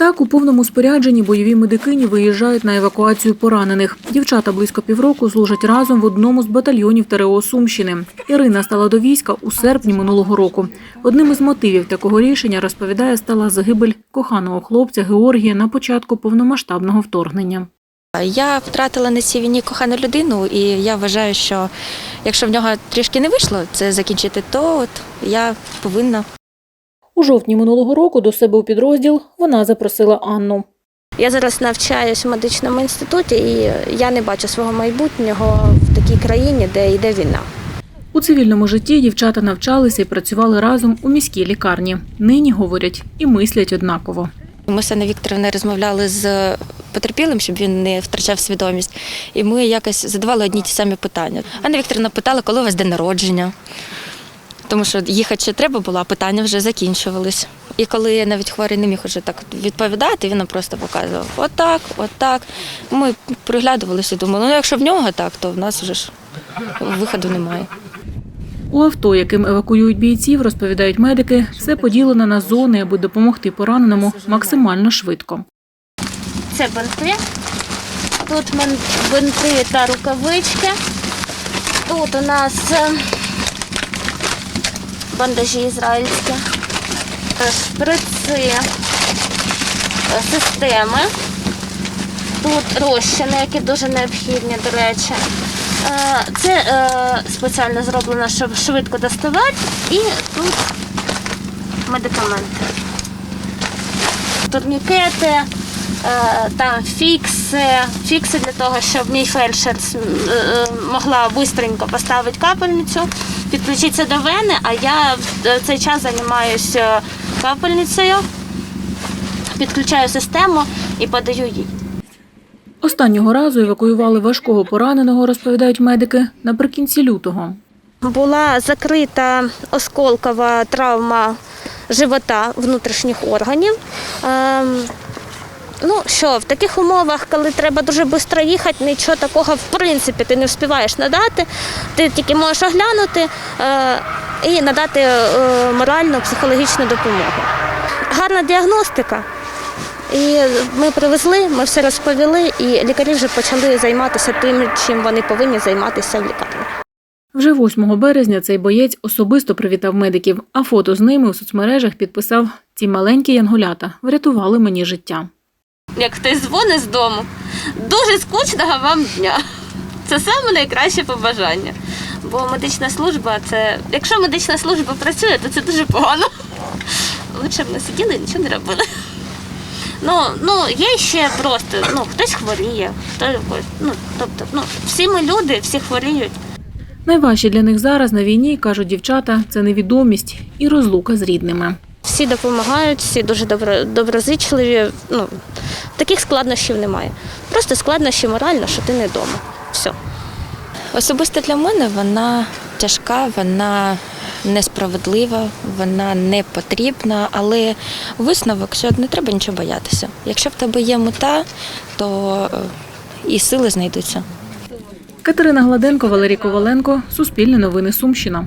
Так, у повному спорядженні бойові медикині виїжджають на евакуацію поранених. Дівчата близько півроку служать разом в одному з батальйонів ТРО Сумщини. Ірина стала до війська у серпні минулого року. Одним із мотивів такого рішення розповідає стала загибель коханого хлопця Георгія на початку повномасштабного вторгнення. Я втратила на цій війні кохану людину, і я вважаю, що якщо в нього трішки не вийшло це закінчити, то от я повинна. У жовтні минулого року до себе у підрозділ вона запросила Анну. Я зараз навчаюсь в медичному інституті, і я не бачу свого майбутнього в такій країні, де йде війна. У цивільному житті дівчата навчалися і працювали разом у міській лікарні. Нині говорять і мислять однаково. Ми з Анною Вікторовною розмовляли з потерпілим, щоб він не втрачав свідомість. І ми якось задавали одні ті самі питання. Анна Вікторовна питала, коли у вас день народження. Тому що їхати ще треба було, а питання вже закінчувались. І коли навіть хворий не міг уже так відповідати, він нам просто показував отак, отак. Ми приглядувалися і думали, ну якщо в нього так, то в нас вже ж виходу немає. У авто, яким евакуюють бійців, розповідають медики, все поділено на зони, аби допомогти пораненому максимально швидко. Це бинти. Тут бинти та рукавички. Тут у нас е, бандажі ізраїльські, е, шприци, е, системи. Тут розчини, які дуже необхідні, до речі. Е, Це е, спеціально зроблено, щоб швидко доставати. І тут медикаменти турнікети, е, там фікси, фікси для того, щоб мій фельдшер е, е, могла швидко поставити капельницю, підключитися до вени, а я в е, цей час займаюся капельницею, підключаю систему і подаю їй. Останнього разу евакуювали важкого пораненого, розповідають медики, наприкінці лютого. Була закрита осколкова травма живота внутрішніх органів. Ну що, в таких умовах, коли треба дуже швидко їхати, нічого такого в принципі ти не встигаєш надати. Ти тільки можеш оглянути е, і надати е, моральну психологічну допомогу. Гарна діагностика. І ми привезли, ми все розповіли, і лікарі вже почали займатися тим, чим вони повинні займатися в лікарні. Вже 8 березня цей боєць особисто привітав медиків, а фото з ними у соцмережах підписав «Ці маленькі янголята врятували мені життя». Як хтось дзвонить з дому. Дуже скучного вам дня. Це саме найкраще побажання. Бо медична служба це. Якщо медична служба працює, то це дуже погано. Лучше б не сиділи і нічого не робили. Ну, ну, є ще просто, ну, хтось хворіє, хто, ну, тобто, ну, всі ми люди, всі хворіють. Найважче для них зараз на війні, кажуть дівчата, це невідомість і розлука з рідними. Всі допомагають, всі дуже добро, доброзичливі. Ну, таких складнощів немає. Просто складнощі морально, що ти не вдома. Все. Особисто для мене вона тяжка, вона несправедлива, вона не потрібна, але висновок, що не треба нічого боятися. Якщо в тебе є мета, то е, і сили знайдуться. Катерина Гладенко, Валерій Коваленко, Суспільне новини Сумщина.